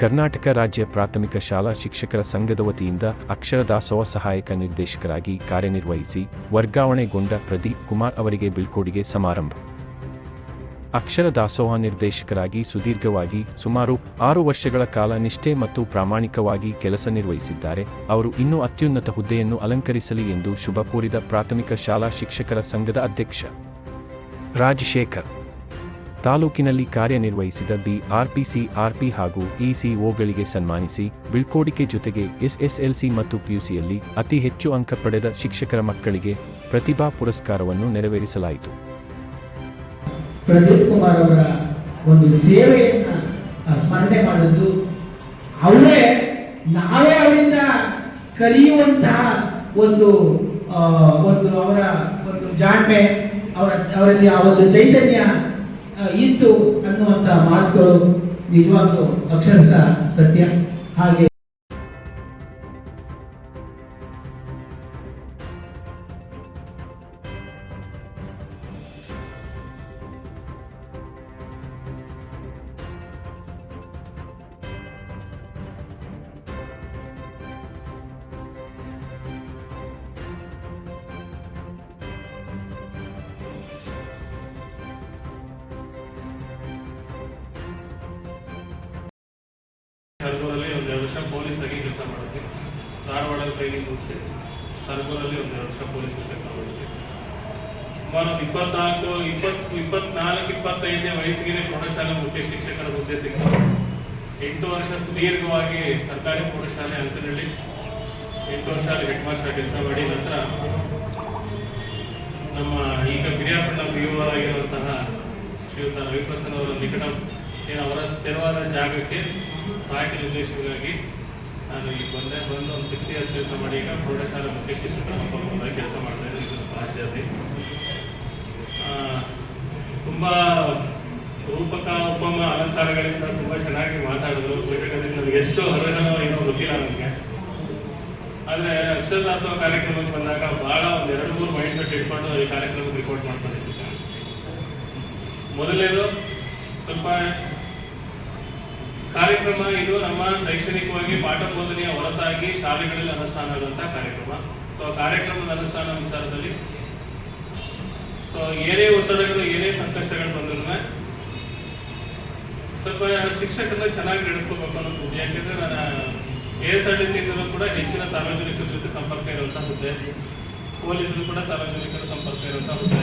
ಕರ್ನಾಟಕ ರಾಜ್ಯ ಪ್ರಾಥಮಿಕ ಶಾಲಾ ಶಿಕ್ಷಕರ ಸಂಘದ ವತಿಯಿಂದ ಅಕ್ಷರ ದಾಸೋಹ ಸಹಾಯಕ ನಿರ್ದೇಶಕರಾಗಿ ಕಾರ್ಯನಿರ್ವಹಿಸಿ ವರ್ಗಾವಣೆಗೊಂಡ ಪ್ರದೀಪ್ ಕುಮಾರ್ ಅವರಿಗೆ ಬೀಳ್ಕೊಡುಗೆ ಸಮಾರಂಭ. ಅಕ್ಷರ ದಾಸೋಹ ನಿರ್ದೇಶಕರಾಗಿ ಸುದೀರ್ಘವಾಗಿ ಸುಮಾರು ಆರು ವರ್ಷಗಳ ಕಾಲ ನಿಷ್ಠೆ ಮತ್ತು ಪ್ರಾಮಾಣಿಕವಾಗಿ ಕೆಲಸ ನಿರ್ವಹಿಸಿದ್ದಾರೆ. ಅವರು ಇನ್ನೂ ಅತ್ಯುನ್ನತ ಹುದ್ದೆಯನ್ನು ಅಲಂಕರಿಸಲಿ ಎಂದು ಶುಭ ಕೋರಿದ ಪ್ರಾಥಮಿಕ ಶಾಲಾ ಶಿಕ್ಷಕರ ಸಂಘದ ಅಧ್ಯಕ್ಷ ರಾಜಶೇಖರ್. ತಾಲೂಕಿನಲ್ಲಿ ಕಾರ್ಯನಿರ್ವಹಿಸಿದ ಬಿ ಆರ್ಪಿಸಿ ಆರ್ಪಿ ಹಾಗೂ ಇಸಿಒಗಳಿಗೆ ಸನ್ಮಾನಿಸಿ ಬಿಳ್ಕೋಡಿಕೆ ಜೊತೆಗೆ ಎಸ್ಎಸ್ಎಲ್ಸಿ ಮತ್ತು ಪಿಯುಸಿಯಲ್ಲಿ ಅತಿ ಹೆಚ್ಚು ಅಂಕ ಪಡೆದ ಶಿಕ್ಷಕರ ಮಕ್ಕಳಿಗೆ ಪ್ರತಿಭಾ ಪುರಸ್ಕಾರವನ್ನು ನೆರವೇರಿಸಲಾಯಿತು. ಪ್ರದೀಪ್ ಕುಮಾರ್ ಅವರ ಒಂದು ಸೇವೆಯನ್ನ ಸ್ಮರಣೆ ಮಾಡಿದ್ದು, ಅವರೇ ನಾವೇ ಅವರಿಂದ ಕಲಿಯುವಂತಹ ಒಂದು ಒಂದು ಅವರ ಒಂದು ಜಾಣ್ಮೆ, ಅವರ, ಅವರಲ್ಲಿ ಆ ಒಂದು ಚೈತನ್ಯ ಇತ್ತು ಅನ್ನುವಂಥ ಮಾತುಗಳು ನಿಜವಾಗ್ಲೂ ಅಕ್ಷರಶಃ ಸತ್ಯ. ಹಾಗೆ ಸರ್ಗೂರಲ್ಲಿ ಒಂದೆರಡು ವರ್ಷ ಪೊಲೀಸ್ ಆಗಿ ಕೆಲಸ ಮಾಡಿದ್ವಿ. ಧಾರವಾಡ ಟ್ರೈನಿಂಗ್ ಮುಗಿಸಿ ಸರ್ಗೂರಲ್ಲಿ ಒಂದೆರಡು ವರ್ಷ ಪೊಲೀಸ್ ಕೆಲಸ ಮಾಡಿದ್ವಿ. ಸುಮಾರು ಒಂದು ಇಪ್ಪತ್ನಾಲ್ಕು ಇಪ್ಪತ್ತು ಇಪ್ಪತ್ನಾಲ್ಕು, ಇಪ್ಪತ್ತೈದನೇ ವಯಸ್ಸಿಗೆ ಪ್ರೌಢಶಾಲೆ ಮುಖ್ಯ ಶಿಕ್ಷಕರ ಹುದ್ದೆ ಸಿಕ್ತು. ಎಂಟು ವರ್ಷ ಸುದೀರ್ಘವಾಗಿ ಸರ್ಕಾರಿ ಪ್ರೌಢಶಾಲೆ ಅಂಕನಹಳ್ಳಿ ಎಂಟು ವರ್ಷ ಅಲ್ಲಿ ಹೆಡ್ ಮಾಸ್ಟರ್ ಕೆಲಸ ಮಾಡಿ ನಂತರ ನಮ್ಮ ಈಗ ಬಿರಿಯಾಪಣ್ಣ ಪಿ ಯು ಆಗಿರುವಂತಹ ಶ್ರೀಯುತ ರವಿಪ್ರಸನ್ನ ಅವರ ನಿಕಟ ಏನು ಅವರ ಸ್ಥಿರವಾದ ಜಾಗಕ್ಕೆ ಸಹಾಯಕ ನಿರ್ದೇಶಕರಾಗಿ ನಾನು ಇಲ್ಲಿ ಬಂದೆ. ಬಂದು ಒಂದು ಸಿಕ್ಸ್ ಇಯರ್ಸ್ ಕೆಲಸ ಮಾಡಿ ಈಗ ಪ್ರೌಢಶಾಲೆ ಮುಖ್ಯ ಶಿಕ್ಷಕರ ಹಬ್ಬ ಕೆಲಸ ಮಾಡ್ತಾ ಇದ್ದೀನಿ. ಇದು ರಾಜ್ಯದಲ್ಲಿ. ಆ, ತುಂಬಾ ರೂಪಕ ಉಪಮ ಅಲಂಕಾರಗಳಿಂದ ತುಂಬ ಚೆನ್ನಾಗಿ ಮಾತಾಡಿದ್ರು. ಬೇಕಾದ್ರೆ ನನಗೆ ಎಷ್ಟು ಅರ್ಹನೋ ಏನೋ ಗೊತ್ತಿಲ್ಲ ನನಗೆ. ಆದರೆ ಅಕ್ಷರ ದಾಸೋಹ ಕಾರ್ಯಕ್ರಮಕ್ಕೆ ಬಂದಾಗ ಭಾಳ ಒಂದು ಎರಡು ಮೂರು ಮೈಂಡ್ ಸೆಟ್ ಇಟ್ಕೊಂಡು ಈ ಕಾರ್ಯಕ್ರಮಕ್ಕೆ ರಿಪೋರ್ಟ್ ಮಾಡ್ಕೊಂಡಿದ್ದೀನಿ ಮೊದಲನೇದು ಸ್ವಲ್ಪ ಕಾರ್ಯಕ್ರಮ ಇದು ನಮ್ಮ ಶೈಕ್ಷಣಿಕವಾಗಿ ಪಾಠ ಬೋಧನೆಯ ಹೊರತಾಗಿ ಶಾಲೆಗಳಲ್ಲಿ ಅನುಷ್ಠಾನ ಆಗುವಂತಹ ಕಾರ್ಯಕ್ರಮ. ಸೊ ಕಾರ್ಯಕ್ರಮದ ಅನುಷ್ಠಾನ ವಿಚಾರದಲ್ಲಿ ಸೊ ಏನೇ ಒತ್ತಡಗಳು, ಏನೇ ಸಂಕಷ್ಟಗಳು ಬಂದ್ರು ಸ್ವಲ್ಪ ಶಿಕ್ಷಕರನ್ನ ಚೆನ್ನಾಗಿ ನಡೆಸ್ಕೋಬೇಕು ಅನ್ನೋ ಹುದ್ದೆ ಯಾಕೆಂದ್ರೆ ನಾನು A S R T C ಕೂಡ ಹೆಚ್ಚಿನ ಸಾರ್ವಜನಿಕರ ಜೊತೆ ಸಂಪರ್ಕ ಇರುವಂತಹ ಹುದ್ದೆ ಪೊಲೀಸರು ಕೂಡ ಸಾರ್ವಜನಿಕರ ಸಂಪರ್ಕ ಇರುವಂತಹ ಹುದ್ದೆ